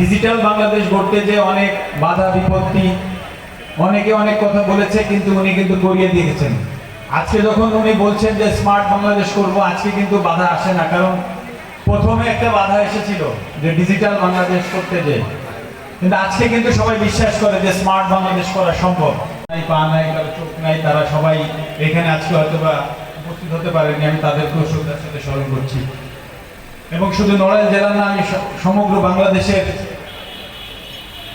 Digital Bangladesh গড়তে যে অনেক বাধা, বিপত্তি, অনেকে অনেক কথা বলেছে, কিন্তু উনি কিন্তু করিয়ে দিয়েছেন। আজকে যখন উনি বলছেন যে স্মার্ট বাংলাদেশ করব, আজকে কিন্তু বাধা আসে না, কারণ প্রথমে একটা বাধা এসেছিল যে ডিজিটাল বাংলাদেশ করতে যে। কিন্তু আজকে কিন্তু সবাই বিশ্বাস করে যে স্মার্ট বাংলাদেশ করা সম্ভব। নাই, পা নাই, কারও চোখ নাই, তারা সবাই এখানে আজকে হয়তো বা উপস্থিত হতে পারেনি, আমি তাদেরকেও শ্রদ্ধার সাথে স্মরণ করছি। এবং শুধু নড়াইল জেলা না আমি সমগ্র বাংলাদেশের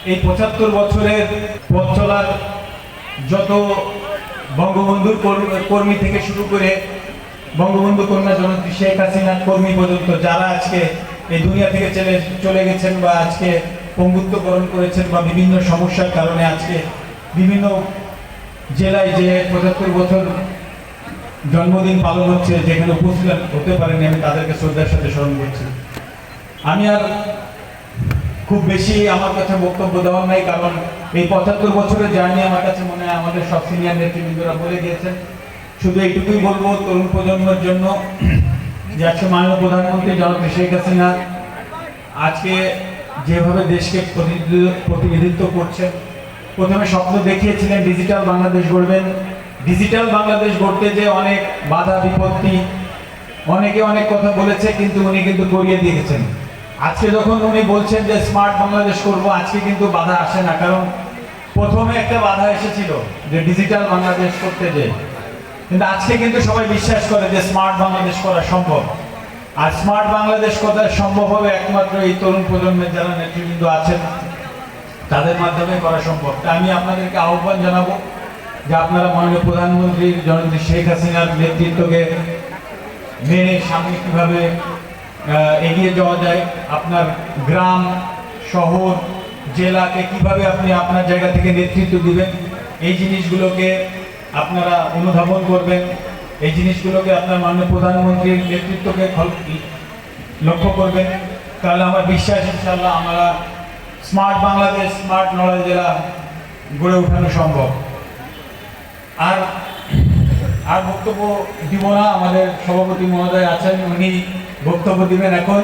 এই পঁচাত্তর বছরের পথ চলার যত বঙ্গবন্ধুর কর- কর্মী থেকে শুরু করে বঙ্গবন্ধু কন্যা জনত্রী শেখ হাসিনার কর্মী পর্যন্ত যারা আজকে এই দুনিয়া থেকে চলে চলে গেছেন বা আজকে পঙ্গুত্ব বরণ করেছেন বা বিভিন্ন সমস্যার কারণে আজকে বিভিন্ন জেলায় যে পঁচাত্তর বছর জন্মদিন পালন হচ্ছে, যেখানে উপস্থিত হতে পারেনি আমি তাদেরকে শ্রদ্ধার সাথে স্মরণ করছি। আমি আর খুব বেশি আমার কাছে বক্তব্য দেওয়ার নাই, কারণ এই পঁচাত্তর বছরের জার্নি আমার কাছে মনে হয় আমাদের সব সিনিয়র নেতৃবৃন্দরা বলে গিয়েছেন। শুধু এইটুকুই বলব, তরুণ প্রজন্মের জন্য যে আজকে মাননীয় প্রধানমন্ত্রী জনতা শেখ হাসিনা আজকে যেভাবে দেশকে প্রতিনিধি- প্রতিনিধিত্ব করছেন, প্রথমে স্বপ্ন দেখিয়েছিলেন ডিজিটাল বাংলাদেশ গড়বেন। ডিজিটাল বাংলাদেশ গড়তে যে অনেক বাধা, বিপত্তি, অনেকে অনেক কথা বলেছে, কিন্তু উনি কিন্তু করিয়ে দিয়েছেন। আজকে যখন উনি বলছেন যে স্মার্ট বাংলাদেশ করব, আজকে কিন্তু বাধা আসে না, কারণ প্রথমে একটা বাধা এসেছিল যে ডিজিটাল বাংলাদেশ করতে যে। কিন্তু আজকে কিন্তু সবাই বিশ্বাস করে যে স্মার্ট বাংলাদেশ করা সম্ভব। আর স্মার্ট বাংলাদেশ করা সম্ভব হবে একমাত্র এই তরুণ প্রজন্মের যারা নেতৃবৃন্দ আছেন, তাদের মাধ্যমে করা সম্ভব। তা আমি আপনাদেরকে আহ্বান জানাব যে আপনারা মাননীয় প্রধানমন্ত্রী জননেত্রী শেখ হাসিনার নেতৃত্বকে মেনে সামনে কীভাবে এগিয়ে যাওয়া যায় আপনার গ্রাম, শহর, জেলাকে কীভাবে আপনি আপনার জায়গা থেকে নেতৃত্ব দিবেন, এই জিনিসগুলোকে আপনারা অনুধাবন করবেন, এই জিনিসগুলোকে আপনার মাননীয় প্রধানমন্ত্রীর নেতৃত্বকে লক্ষ্য করবেন। তাহলে আমার বিশ্বাস ইনশাল্লাহ আমরা স্মার্ট বাংলাদেশ, স্মার্ট নড়াইল জেলা গড়ে ওঠানো সম্ভব। আর আর বক্তব্য দিব না, আমাদের সভাপতি মহোদয় আছেন, উনি বক্তব্য দিবেন এখন।